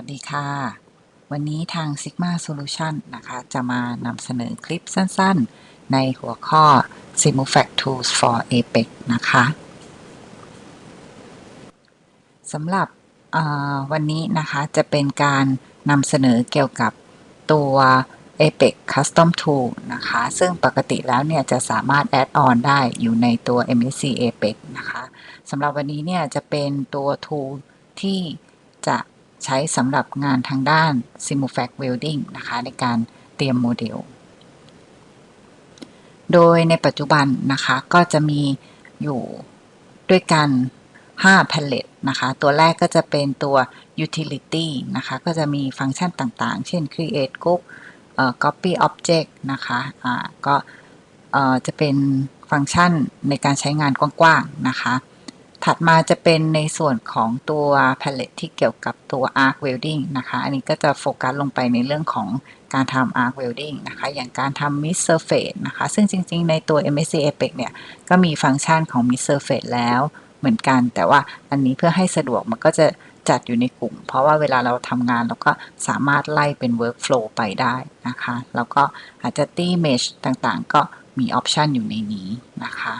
วัสดีค่ะ วันนี้ทาง Sigma Solution นะคะ จะมานำเสนอคลิปสั้นๆ ในหัวข้อ Simufact Tools for APEX นะคะสำหรับวันนี้นะคะจะเป็นการนำเสนอเกี่ยวกับตัว APEX Custom Tool นะคะ ซึ่งปกติแล้วเนี่ยจะสามารถ add on ได้อยู่ในตัว MSC APEX นะคะสำหรับวันนี้เนี่ยจะเป็นตัว tool ที่จะ ใช้สำหรับงานทางด้าน Simufact Welding นะคะในการเตรียมโมเดล โดยในปัจจุบันนะคะก็จะมีอยู่ด้วยกัน5 palette นะคะ ตัวแรกก็จะเป็นตัว utility นะคะ ก็จะมีฟังก์ชันต่างๆ เช่น create group copy object นะคะะก็จะเป็นฟังก์ชันในการใช้งานกว้างๆนะคะ ถัดมาจะเป็นในส่วนของตัว palette ที่เกี่ยวกับตัว arc welding นะคะ อันนี้ก็จะโฟกัสลงไปในเรื่องของการทำ arc welding นะคะ อย่างการทำ mid surface นะคะ ซึ่งจริงๆ ในตัว MSC Apex เนี่ย ก็มีฟังก์ชันของ mid surface แล้วเหมือนกัน แต่ว่าอันนี้เพื่อให้สะดวกมันก็จะจัดอยู่ในกลุ่ม เพราะว่าเวลาเราทำงานเราก็สามารถไล่เป็น workflow ไปได้นะคะ แล้วก็อาจจะตี mesh ต่างๆ ก็มีออปชันอยู่ในนี้นะคะ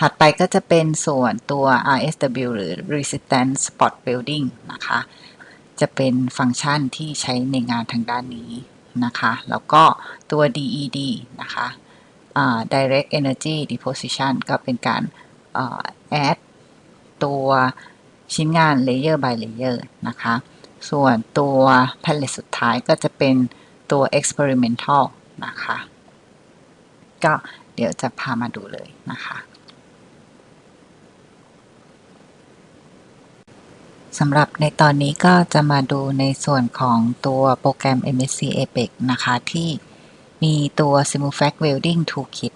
ถัดไปก็จะเป็นส่วนตัว RSW หรือ Resistance Spot Welding นะคะ จะเป็นฟังก์ชันที่ใช้ในงานทางด้านนี้นะคะ แล้วก็ตัว DED นะคะ Direct Energy Deposition ก็เป็นการ add ตัวชิ้นงาน Layer by Layer นะคะ ส่วนตัว Palette สุดท้ายก็จะเป็นตัว Experimental นะคะ ก็เดี๋ยวจะพามาดูเลยนะคะ สำหรับในตอนนี้ก็จะมาดูในส่วนของตัวโปรแกรม MSC Apex นะคะ ที่มีตัว Simufact Welding Toolkit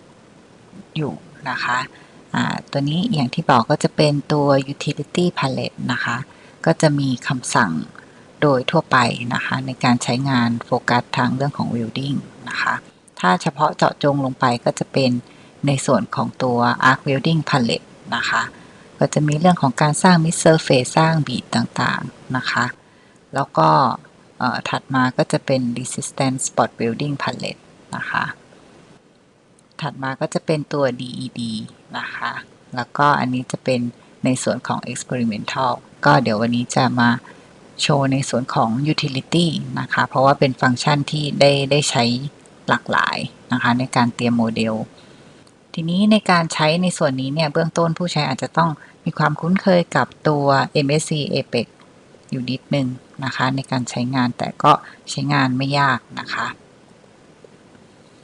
อยู่นะคะตัวนี้อย่างที่บอกก็จะเป็นตัว Utility Palette นะคะ ก็จะมีคำสั่งโดยทั่วไปนะคะ ในการใช้งานโฟกัสทางเรื่องของ Welding นะคะ ถ้าเฉพาะเจาะจงลงไปก็จะเป็นในส่วนของตัว Arc Welding Palette นะคะ ก็จะมีเรื่องของการสร้างมิเซอร์เฟสสร้างบีดต่างๆนะคะ แล้วก็ถัดมาก็จะเป็น resistance spot building palette นะคะ ถัดมาก็จะเป็นตัว DED นะคะ แล้วก็อันนี้จะเป็นในส่วนของ experimental ก็เดี๋ยววันนี้จะมาโชว์ในส่วนของ utility นะคะ เพราะว่าเป็นฟังก์ชันที่ได้ได้ใช้หลากหลายนะคะในการเตรียมโมเดล ทีนี้ในการใช้ในส่วนนี้เนี่ยเบื้องต้นผู้ใช้อาจจะต้อง มีความคุ้นเคยกับตัว MSC Apex อยู่นิดนึงนะคะ ในการใช้งานแต่ก็ใช้งานไม่ยากนะคะ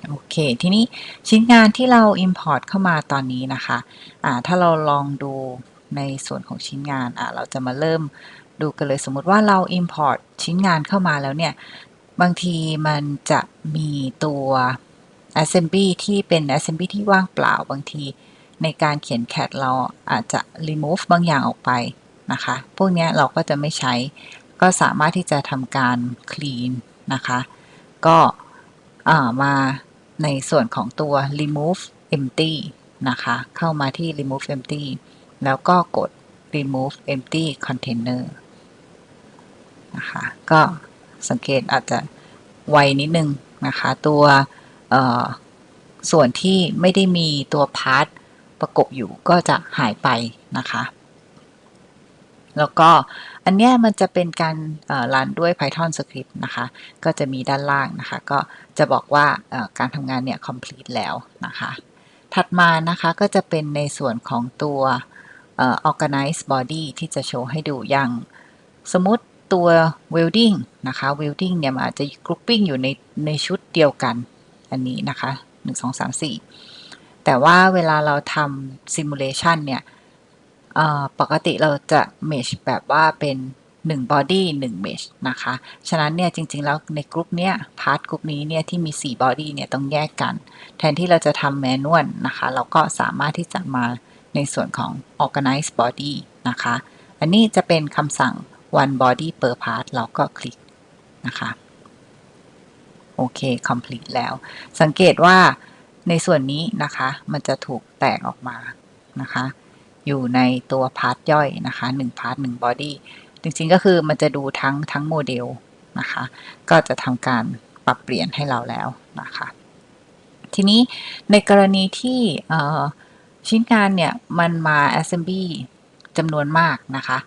โอเค ทีนี้ชิ้นงานที่เรา Import เข้ามาตอนนี้นะคะะถ้าเราลองดูในส่วนของชิ้นงานเราจะมาเริ่มดูกันเลยสมมติว่าเรา Import ชิ้นงานเข้ามาแล้วเนี่ย บางทีมันจะมีตัว assembly ที่เป็น assembly ที่ว่างเปล่าบางที ในการเขียน CAD เราอาจจะ remove บางอย่างออกไปนะคะ พวกนี้เราก็จะไม่ใช้ ก็สามารถที่จะทำการ clean นะคะ ก็มาในส่วนของตัว remove empty นะคะ เข้ามาที่ remove empty แล้วก็กด remove empty container นะคะก็สังเกตอาจจะไวนิดนึงนะคะ ตัวส่วนที่ไม่ได้มีตัวพาร์ท ประกบอยู่ก็จะหายไปนะคะ แล้วก็อันนี้มันจะเป็นการรันด้วย Python script นะคะ ก็จะมีด้านล่างนะคะ ก็จะบอกว่าการทำงานเนี่ย complete แล้วนะคะ ถัดมานะคะก็จะเป็นในส่วนของตัว organize body ที่จะโชว์ให้ดูอย่างสมมติตัว welding นะคะ welding เนี่ยมันอาจจะ grouping อยู่ในในชุดเดียวกันอันนี้นะคะ 1 2 3 4 แต่ว่าเวลาเราทำ simulation เนี่ยปกติเราจะ mesh แบบว่าเป็น1 body 1 mesh นะคะ ฉะนั้นเนี่ยจริงๆ แล้วในกลุ่มเนี้ยพาร์ทกลุ่มนี้เนี่ยที่มี 4 body เนี่ยต้องแยกกัน แทนที่เราจะทำ manual นะคะ เราก็สามารถที่จะมาในส่วนของ organize body นะคะ อันนี้จะเป็นคำสั่ง one body per part เราก็คลิกนะคะ โอเค complete แล้ว สังเกตว่า ในส่วนนี้นะคะ มันจะถูกแตกออกมานะคะ อยู่ในตัวพาร์ทย่อยนะคะ1พาร์ท1บอดี้จริงๆก็คือมันจะดูทั้งทั้งโมเดลนะคะ ก็จะทำการปรับเปลี่ยนให้เราแล้วนะคะ ทีนี้ในกรณีที่ชิ้นงานเนี่ยมันมา assembly จำนวนมากนะคะ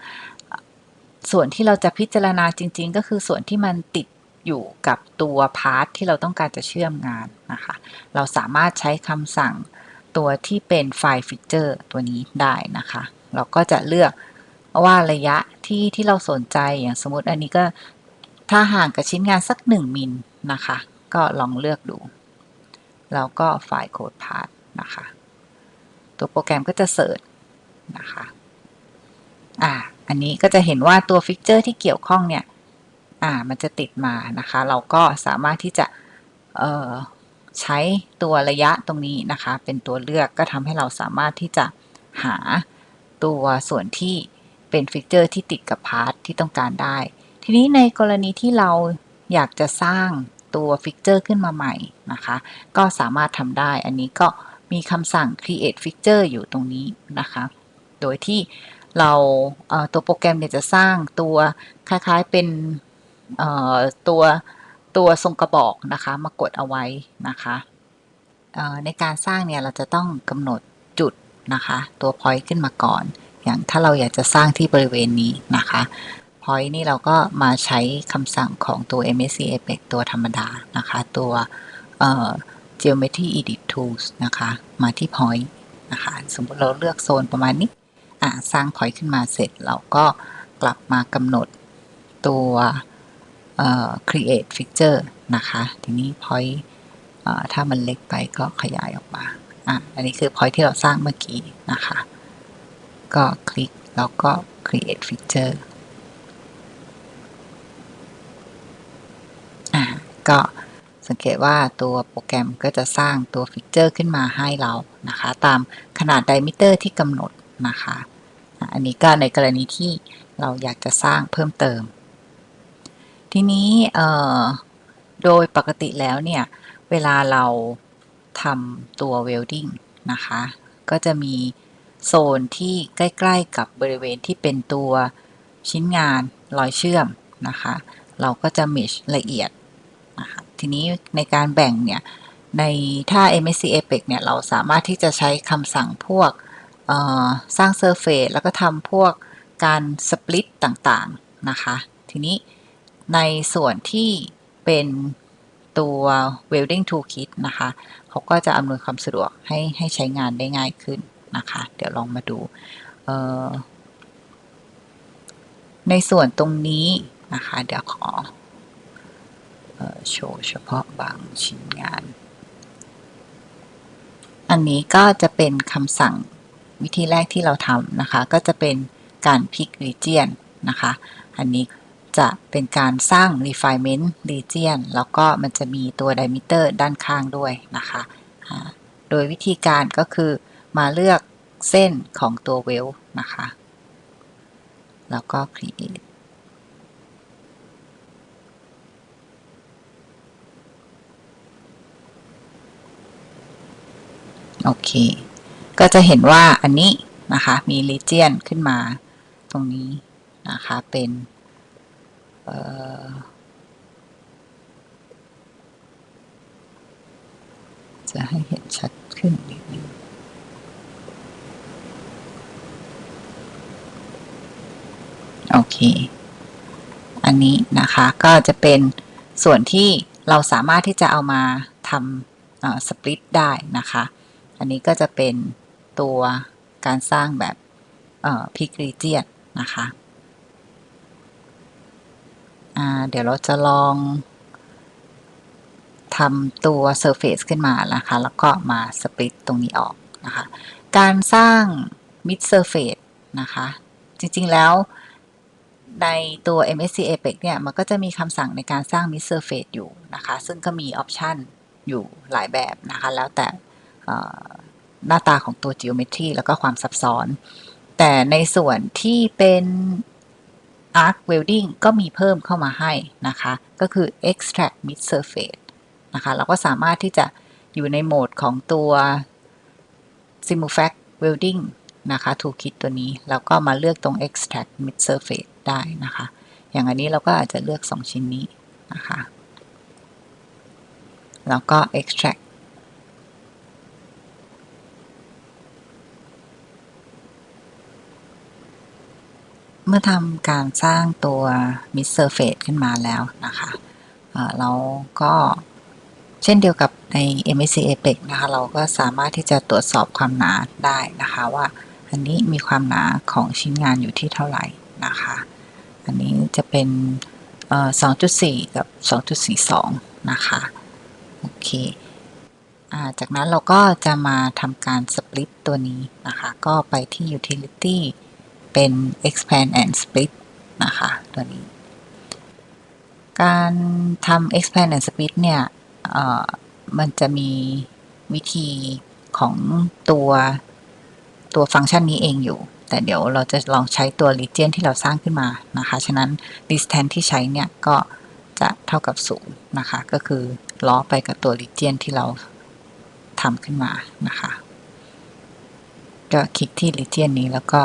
ส่วนที่เราจะพิจารณาจริง ๆ ก็คือส่วนที่มันติด อยู่กับตัวพาร์ทที่เราต้องการจะเชื่อมงานนะคะ เราสามารถใช้คำสั่งตัวที่เป็นไฟล์ฟีเจอร์ตัวนี้ได้นะคะ เราก็จะเลือกว่าระยะที่ที่เราสนใจอย่างสมมติอันนี้ก็ถ้าห่างกับชิ้นงานสัก 1 มิลนะคะ ก็ลองเลือกดู แล้วก็ไฟล์โค้ดพาร์ทนะคะ ตัวโปรแกรมก็จะเสิร์ชนะคะอ่าอันนี้ก็จะเห็นว่าตัวฟิกเจอร์ที่เกี่ยวข้องเนี่ย อ่ามันจะติดมานะคะ เราก็สามารถที่จะใช้ตัวระยะตรงนี้นะคะ เป็นตัวเลือกก็ทำให้เราสามารถที่จะหาตัวส่วนที่เป็นฟิกเจอร์ที่ติดกับพาร์ทที่ต้องการได้ ทีนี้ในกรณีที่เราอยากจะสร้างตัวฟิกเจอร์ขึ้นมาใหม่นะคะ ก็สามารถทำได้ อันนี้ก็มีคำสั่ง create fixture อยู่ตรงนี้นะคะ โดยที่เราตัวโปรแกรมเนี่ยจะสร้างตัวคล้ายๆเป็น ตัวตัวทรงกระบอกนะคะมากดเอาไว้นะคะในการสร้างเนี่ยเราจะต้องกำหนดจุดนะคะ ตัว point ขึ้นมาก่อน อย่างถ้าเราอยากจะสร้างที่บริเวณนี้นะคะ point นี่เราก็มาใช้คำสั่งของตัว MSC Apex ตัวธรรมดานะคะ ตัว Geometry Edit Tools นะคะ มาที่ point นะคะ สมมติเราเลือกโซนประมาณนี้สร้าง point ขึ้นมาเสร็จเราก็กลับมากำหนดตัว create feature นะคะ ทีนี้ point ถ้ามันเล็กไปก็ขยายออกมาอะอันนี้คือ point ที่เราสร้างเมื่อกี้นะคะ ก็คลิกแล้วก็ create feature อะก็สังเกตว่าตัวโปรแกรมก็จะสร้างตัวฟิกเจอร์ขึ้นมาให้เรานะคะ ตามขนาดไดมิเตอร์ที่กำหนดนะคะ อันนี้ก็ในกรณีที่เราอยากจะสร้างเพิ่มเติม ทีนี้โดยปกติแล้วเนี่ย เวลาเราทำตัวเวลดิ้งนะคะ ก็จะมีโซนที่ใกล้ๆกับบริเวณที่เป็นตัวชิ้นงานรอยเชื่อมนะคะ เราก็จะมิชละเอียดนะคะทีนี้ในการแบ่งเนี่ย ในถ้า MSC Apex เนี่ย เราสามารถที่จะใช้คำสั่งพวกสร้างเซอร์เฟซแล้วก็ทำพวกการสปลิตต่างๆ นะคะ ทีนี้ ในส่วนที่เป็นตัว welding toolkit นะคะเขาก็จะอำนวยความสะดวกให้ให้ใช้งานได้ง่ายขึ้นนะคะ เดี๋ยวลองมาดูในส่วนตรงนี้นะคะ เดี๋ยวขอโชว์เฉพาะบางชิ้นงาน อันนี้ก็จะเป็นคำสั่งวิธีแรกที่เราทำนะคะ ก็จะเป็นการพิก region นะคะ อันนี้ จะเป็นการสร้าง refinement region แล้วก็มันจะมีตัว diameter ด้านข้างด้วยนะคะโดยวิธีการก็คือมาเลือกเส้นของตัว well นะคะ แล้วก็ create โอเค ก็จะเห็นว่าอันนี้นะคะ มี region ขึ้นมาตรงนี้นะคะ เป็น จะให้เห็นชัดขึ้นนิดนึงโอเค อันนี้นะคะก็จะเป็นส่วนที่เราสามารถที่จะเอามาทำสปริตได้นะคะ อันนี้ก็จะเป็นตัวการสร้างแบบพิกรีเจียนนะคะ เดี๋ยวเราจะลองทำตัว Surface ขึ้นมานะคะ แล้วก็มาสปริตตรงนี้ออกนะคะ การสร้าง Mid Surface นะคะ จริงๆแล้วในตัว MSC Apex เนี่ย มันก็จะมีคำสั่งในการสร้าง Mid Surface อยู่นะคะ ซึ่งก็มีออปชันอยู่หลายแบบนะคะ แล้วแต่หน้าตาของตัว Geometry แล้วก็ความซับซ้อน แต่ในส่วนที่เป็น Arc Welding ก็มีเพิ่มเข้ามาให้นะคะ ก็คือ Extract Mid Surface นะคะ เราก็สามารถที่จะอยู่ในโหมดของตัว Simulfrac Welding นะคะ Toolkit ตัวนี้ แล้วก็มาเลือกตรง Extract Mid Surface ได้นะคะ อย่างอันนี้เราก็อาจจะเลือก 2 ชิ้นนี้นะคะ แล้วก็ extract มื่อทำการสร้างตัว mid surface ขึ้นมาแล้วนะคะเราก็เช่นเดียวกับใน MSC Apex นะคะเราก็สามารถที่จะตรวจสอบความหนาได้นะคะว่าอันนี้มีความหนาของชิ้นงานอยู่ที่เท่าไหร่นะคะ อันนี้จะเป็น 2.4 กับ 2.42 นะคะโอเคจากนั้นเราก็จะมาทำการสปลิตตัวนี้นะคะ ก็ไปที่ utility เป็น expand and split นะคะ ตัวนี้ การทำ expand and split เนี่ยมันจะมีวิธีของตัวตัวฟังก์ชันนี้เองอยู่ แต่เดี๋ยวเราจะลองใช้ตัว region ที่เราสร้างขึ้นมานะคะ ฉะนั้น distance ที่ใช้เนี่ย ก็จะเท่ากับ 0 นะคะ ก็คือล้อไปกับตัว region ที่เราทำขึ้นมานะคะ ก็คลิกที่ region นี้แล้วก็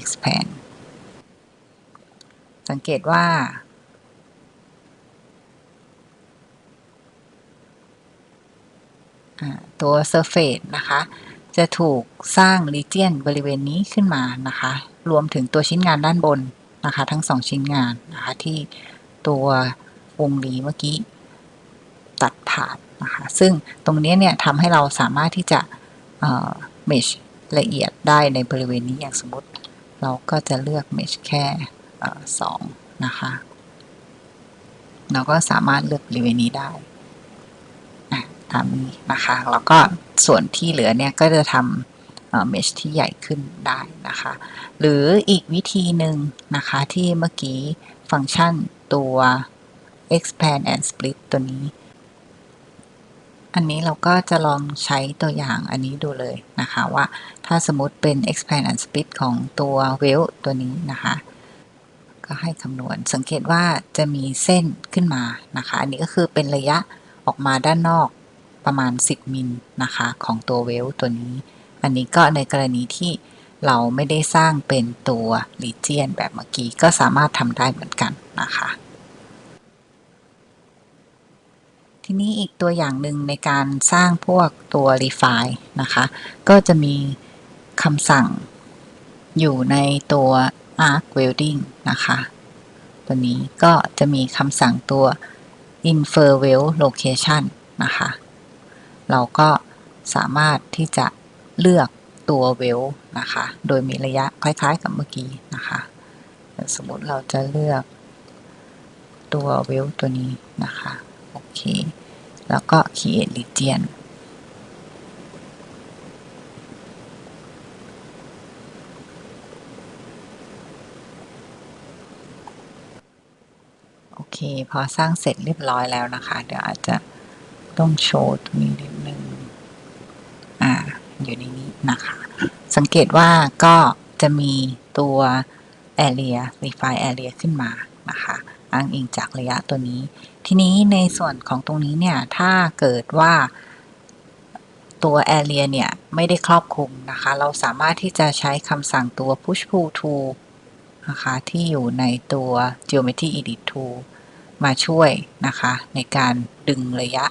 expand สังเกตว่า ตัว surface นะคะ จะถูกสร้าง region บริเวณนี้ขึ้นมานะคะ รวมถึงตัวชิ้นงานด้านบนนะคะ ทั้งสองชิ้นงานนะคะที่ตัววงรีเมื่อกี้ตัดผ่านนะคะ ซึ่งตรงนี้เนี่ยทำให้เราสามารถที่จะ mesh ละเอียดได้ในบริเวณนี้อย่างสมมติ เราก็จะเลือก mesh แค่สองนะคะ เราก็สามารถเลือกบริเวณนี้ได้ตามนี้นะคะ แล้วก็ส่วนที่เหลือเนี่ยก็จะทำเมชที่ใหญ่ขึ้นได้นะคะ หรืออีกวิธีหนึ่งนะคะที่เมื่อกี้ฟังก์ชันตัว expand and split ตัวนี้ อันนี้เราก็จะลองใช้ตัวอย่างอันนี้ดูเลยนะคะว่าถ้าสมมติเป็น expand and split ของตัว w e l ตัวนี้นะคะ ก็ให้คำนวณสังเกตว่าจะมีเส้นขึ้นมานะคะ อันนี้ก็คือเป็นระยะออกมาด้านนอกประมาณ 10 มิลนะคะของตัวเวลตัวนี้ อันนี้ก็ในกรณีที่เราไม่ได้สร้างเป็นตัวลีเจียนแบบเมื่อกี้ก็สามารถทำได้เหมือนกันนะคะ ทีนี้อีกตัวอย่างหนึ่งในการสร้างพวกตัว refine นะคะ ก็จะมีคำสั่งอยู่ในตัว arc welding นะคะ ตัวนี้ก็จะมีคำสั่งตัว infer weld location นะคะ เราก็สามารถที่จะเลือกตัวเวลนะคะ โดยมีระยะคล้ายๆกับเมื่อกี้นะคะ สมมติเราจะเลือกตัวเวลตัวนี้นะคะ เค แล้วก็ create region โอเค พอสร้างเสร็จเรียบร้อยแล้วนะคะ เดี๋ยวอาจจะต้องโชว์ตรงนี้นิดนึงอ่า อยู่ในนี้นะคะ สังเกตว่าก็จะมีตัว area refine area ขึ้นมานะคะ อ้างอิงจากระยะตัวนี้ ทีนี้ในส่วนของตรงนี้เนี่ย ถ้าเกิดว่าตัว area เนี่ย ไม่ได้ครอบคลุมนะคะ เราสามารถที่จะใช้คำสั่งตัว push pull tool นะคะ ที่อยู่ในตัว geometry edit tool มาช่วยนะคะ ในการดึงระยะ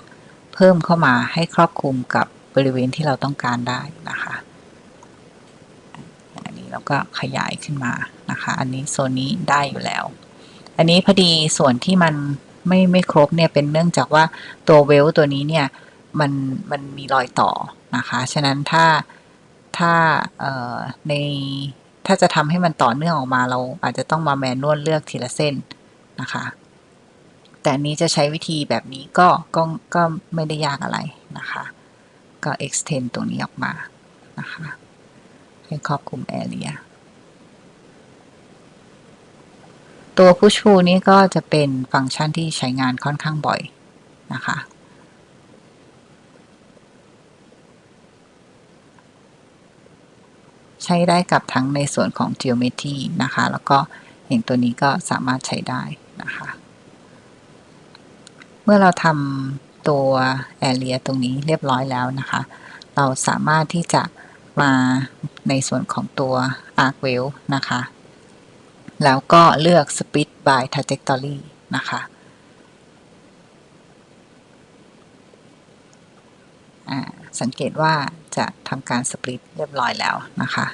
เพิ่มเข้ามาให้ครอบคลุมกับบริเวณที่เราต้องการได้นะคะอันนี้เราก็ขยายขึ้นมานะคะ อันนี้โซนนี้ได้อยู่แล้ว อันนี้พอดีส่วนที่มัน ไม่ไม่ครบเนี่ยเป็นเนื่องจากว่าตัวเวลตัวนี้เนี่ยมันมันมีรอยต่อนะคะ ฉะนั้นถ้าถ้าในถ้าจะทำให้มันต่อเนื่องออกมาเราอาจจะต้องมาแมนนวลเลือกทีละเส้นนะคะ แต่อันนี้จะใช้วิธีแบบนี้ก็ก็ก็ไม่ได้ยากอะไรนะคะ ก็ extend ตรงนี้ออกมานะคะ ให้ครอบคลุม area ตัว push pull นี้ก็จะเป็นฟังก์ชันที่ใช้งานค่อนข้างบ่อยนะคะ ใช้ได้กับทั้งในส่วนของ geometry นะคะ แล้วก็อย่างตัวนี้ก็สามารถใช้ได้นะคะ เมื่อเราทำตัว area ตรงนี้เรียบร้อยแล้วนะคะ เราสามารถที่จะมาในส่วนของตัว arc well นะคะ แล้วก็เลือก split by trajectory นะคะสังเกตว่าจะทำการสปลิตเรียบร้อยแล้วนะคะ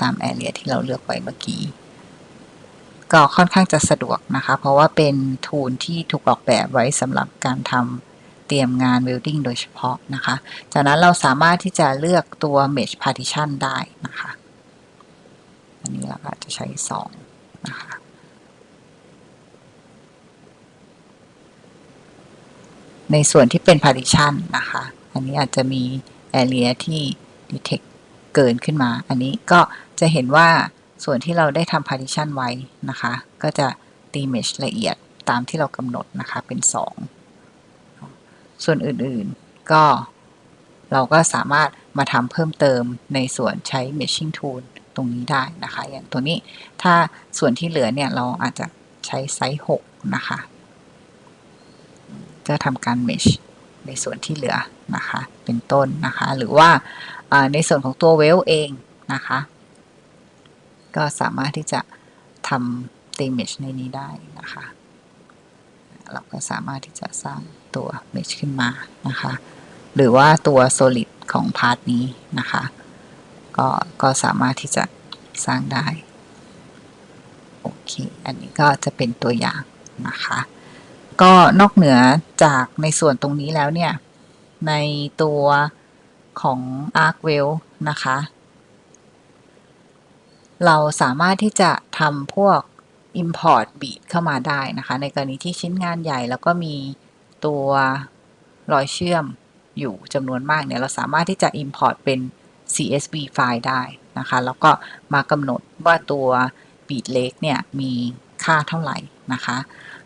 ตามแอเรียที่เราเลือกไว้เมื่อกี้ ก็ค่อนข้างจะสะดวกนะคะ เพราะว่าเป็นทูลที่ถูกออกแบบไว้สำหรับการทำเตรียมงาน welding โดยเฉพาะนะคะ จากนั้นเราสามารถที่จะเลือกตัว mesh partition ได้นะคะันนี้เราก็จะใช้2นะคะในส่วนที่เป็น partition นะคะ อันนี้อาจจะมี area ที่ detect เกินขึ้นมา อันนี้ก็จะเห็นว่าส่วนที่เราได้ทำ partition ไว้นะคะ ก็จะตี mesh ละเอียดตามที่เรากำหนดนะคะเป็น 2 ส่วนอื่นๆก็เราก็สามารถมาทำเพิ่มเติมในส่วนใช้ meshing tool ตรงนี้ได้นะคะ อย่างตัวนี้ถ้าส่วนที่เหลือเนี่ยเราอาจจะใช้ไซส์6นะคะ จะทำการ mesh ในส่วนที่เหลือนะคะ เป็นต้นนะคะ หรือว่าในส่วนของตัวเวลเองนะคะ ก็สามารถที่จะทำตีเมชในนี้ได้นะคะ เราก็สามารถที่จะสร้างตัวเมชขึ้นมานะคะ หรือว่าตัว solid ของพาร์ทนี้นะคะ ก็ก็สามารถที่จะสร้างได้ โอเค อันนี้ก็จะเป็นตัวอย่างนะคะ ก็นอกเหนือจากในส่วนตรงนี้แล้วเนี่ย ในตัวของ Arcwell นะคะ เราสามารถที่จะทำพวก import bead เข้ามาได้นะคะ ในกรณีที่ชิ้นงานใหญ่แล้วก็มีตัวรอยเชื่อมอยู่จำนวนมากเนี่ย เราสามารถที่จะ import เป็น CSV ไฟล์ได้นะคะ แล้วก็มากำหนดว่าตัว bead เล็กเนี่ยมีค่าเท่าไหร่นะคะ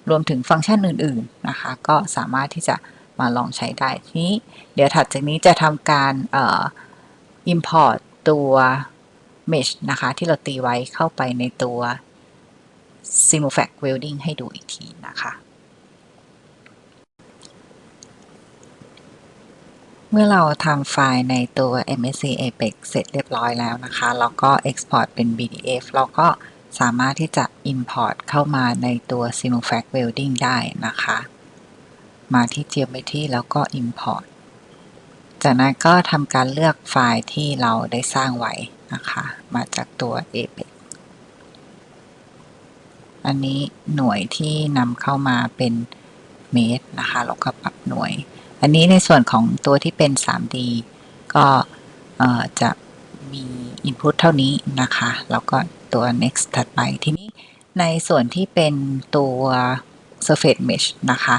รวมถึงฟังก์ชันอื่นๆนะคะ ก็สามารถที่จะมาลองใช้ได้ทีนี้ เดี๋ยวถัดจากนี้จะทำการเอ่อ import ตัว mesh นะคะ ที่เราตีไว้เข้าไปในตัว Simulfac Welding ให้ดูอีกทีนะคะ เมื่อเราทำไฟล์ในตัว MSC Apex เสร็จเรียบร้อยแล้วนะคะ แล้วก็ export เป็น PDF เราก็สามารถที่จะ import เข้ามาในตัว Simulfac Welding ได้นะคะ มาที่ Geometry แล้วก็ import จากนั้นก็ทำการเลือกไฟล์ที่เราได้สร้างไว้นะคะ มาจากตัว Apex อันนี้หน่วยที่นำเข้ามาเป็นเมตรนะคะ เราก็ปรับหน่วย อันนี้ในส่วนของตัวที่เป็น 3D ก็จะมี input เท่านี้นะคะ แล้วก็ตัว next ถัดไป ทีนี้ในส่วนที่เป็นตัว surface mesh นะคะ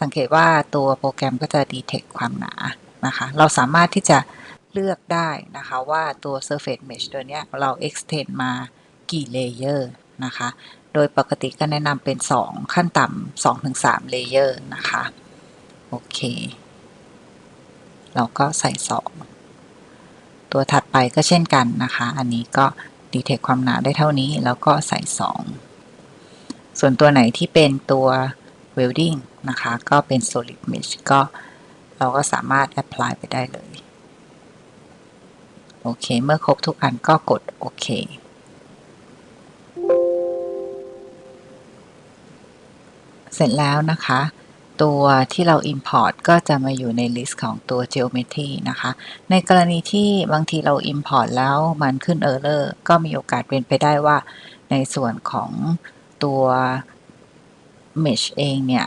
สังเกตว่าตัวโปรแกรมก็จะ detect ความหนานะคะ เราสามารถที่จะเลือกได้นะคะว่าตัว surface mesh ตัวนี้เรา extend มากี่ layer นะคะ โดยปกติก็แนะนำเป็น 2 ขั้นต่ำ2-3 layer นะคะ โอเค เราก็ใส่ 2 ตัวถัดไปก็เช่นกันนะคะ อันนี้ก็ detect ความหนาได้เท่านี้แล้วก็ใส่ 2 ส่วนตัวไหนที่เป็นตัว welding นะคะ ก็เป็น solid mesh ก็เราก็สามารถ apply ไปได้เลยโอเค เมื่อครบทุกอันก็กดโอเค เสร็จแล้วนะคะ ตัวที่เรา import ก็จะมาอยู่ใน list ของตัว geometry นะคะ ในกรณีที่บางทีเรา import แล้วมันขึ้น error ก็มีโอกาสเป็นไปได้ว่า ในส่วนของตัว mesh เองเนี่ย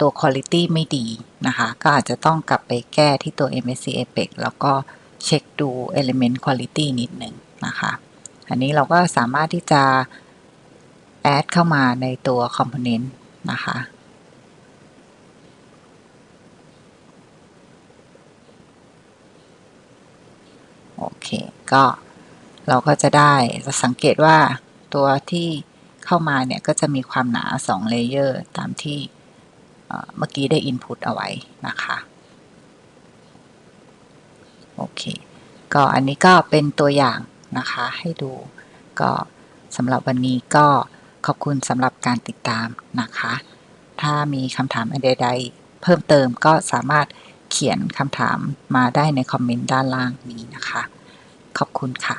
ตัว quality ไม่ดีนะคะ ก็อาจจะต้องกลับไปแก้ที่ตัว MSC Apex แล้วก็เช็คดู element quality นิดหนึ่งนะคะ อันนี้เราก็สามารถที่จะ add เข้ามาในตัว component นะคะ โอเค ก็เราก็จะได้จะสังเกตว่าตัวที่เข้ามาเนี่ย ก็จะมีความหนา2เลเยอร์ตามที่เมื่อกี้ได้ input เอาไว้นะคะ โอเค ก็อันนี้ก็เป็นตัวอย่างนะคะ ให้ดู ก็สำหรับวันนี้ก็ขอบคุณสำหรับการติดตามนะคะ ถ้ามีคำถามใดๆเพิ่มเติมก็สามารถ เขียนคำถามมาได้ในคอมเมนต์ด้านล่างนี้นะคะ ขอบคุณค่ะ